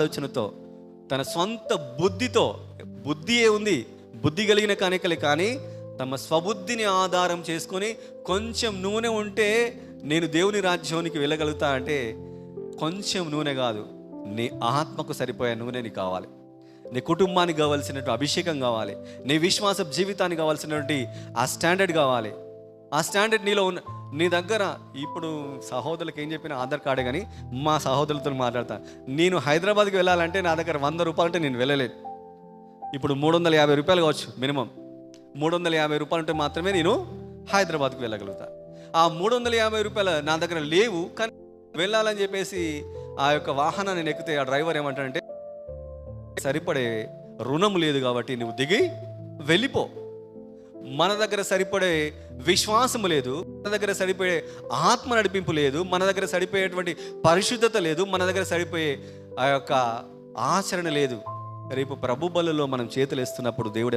ఆలోచనతో తన సొంత బుద్ధితో బుద్ధియే ఉంది? బుద్ధి కలిగిన కనికలే కానీ తమ స్వబుద్ధిని ఆధారం చేసుకొని కొంచెం నూనె ఉంటే నేను దేవుని రాజ్యానికి వెళ్ళగలుగుతా అంటే కొంచెం నూనె కాదు నీ ఆత్మకు సరిపోయే నూనె నీకు కావాలి. నీ కుటుంబానికి కావాల్సినటువంటి అభిషేకం కావాలి. నీ విశ్వాస జీవితానికి కావాల్సినటువంటి ఆ స్టాండర్డ్ కావాలి. ఆ స్టాండర్డ్ నీలో ఉన్న నీ దగ్గర ఇప్పుడు సహోదరులకు ఏం చెప్పిన ఆధార్ కార్డే కానీ మా సహోదరులతో మాట్లాడతా. నేను హైదరాబాద్కి వెళ్ళాలంటే నా దగ్గర వంద రూపాయలు అంటే నేను వెళ్ళలేదు. ఇప్పుడు మూడు వందల యాభై రూపాయలు కావచ్చు మినిమం. మూడు వందల యాభై రూపాయలు ఉంటే మాత్రమే నేను హైదరాబాద్కి వెళ్ళగలుగుతా. ఆ మూడు వందల యాభై రూపాయలు నా దగ్గర లేవు కానీ వెళ్ళాలని చెప్పేసి ఆ యొక్క వాహనాన్ని నేను ఎక్కితే ఆ డ్రైవర్ ఏమంటాడంటే సరిపడే రుణం లేదు కాబట్టి నువ్వు దిగి వెళ్ళిపో. మన దగ్గర సరిపడే విశ్వాసము లేదు మన దగ్గర సరిపోయే ఆత్మ నడిపింపు లేదు మన దగ్గర సరిపోయేటువంటి పరిశుద్ధత లేదు మన దగ్గర సరిపోయే ఆ యొక్క ఆచరణ లేదు. రేపు ప్రభు బలలో మనం చేతులు వేస్తున్నప్పుడు దేవుడు